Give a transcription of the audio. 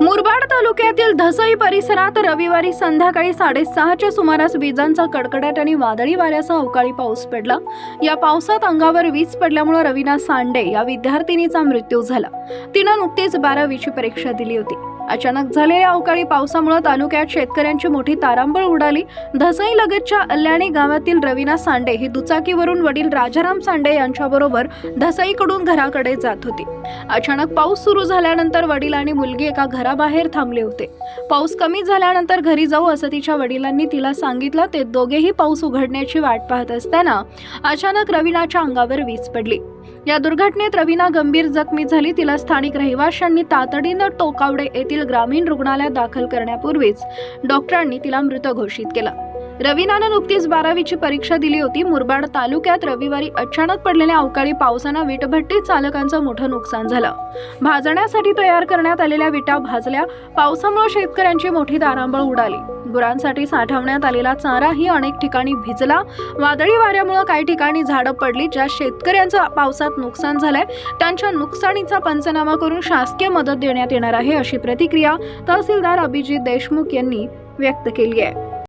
मुरबाड तालुक्यातील धसई परिसरात रविवारी संध्याकाळी साडेसहाच्या सुमारास विजांचा कडकडाट आणि वादळी वाऱ्यासह अवकाळी पाऊस पडला. या पावसात अंगावर वीज पडल्यामुळे रवीना सांडे या विद्यार्थिनीचा मृत्यू झाला. तिनं नुकतीच बारावीची परीक्षा दिली होती. अचानक झालेल्या अवकाळी पावसामुळे तालुक्यात शेतकऱ्यांची मोठी तारांबळ उडाली. धसई लगतच्या अल्याणी गावातील रवीना सांडे ही दुचाकीवरून वडील राजाराम सांडे यांच्याबरोबर धसईकडून घराकडे जात होती. अचानक पाऊस सुरू झाल्यानंतर वडील आणि मुलगी एका घराबाहेर थांबले होते. पाऊस कमी झाल्यानंतर घरी जाऊ असं तिच्या वडिलांनी तिला सांगितलं ते दोघेही पाऊस उघडण्याची वाट पाहत असताना अचानक रवीनाच्या अंगावर वीज पडली. या दुर्घटनेत रवीना गंभीर जखमी झाली. तिला स्थानिक रहिवाशांनी तातडीनं टोकावडे येथील ग्रामीण रुग्णालयात दाखल करण्यापूर्वीच डॉक्टरांनी तिला मृत घोषित केलं. रवीनानं नुकतीच बारावीची परीक्षा दिली होती. मुरबाड तालुक्यात रविवारी अचानक पडलेल्या अवकाळी पावसानं विटभट्टी चालकांचं मोठं नुकसान झालं. भाजण्यासाठी तयार करण्यात आलेल्या विटा भाजल्या. पावसामुळे शेतकऱ्यांची मोठी दारांबळ उडाली. गुरांसाठी साठवण्यात आलेला चाराही अनेक ठिकाणी भिजला. वादळी वाऱ्यामुळे काही ठिकाणी झाडं पडली. ज्या शेतकऱ्यांचं पावसात नुकसान झालंय त्यांच्या नुकसानीचा पंचनामा करून शासकीय मदत देण्यात येणार आहे अशी प्रतिक्रिया तहसीलदार अभिजित देशमुख यांनी व्यक्त केली आहे.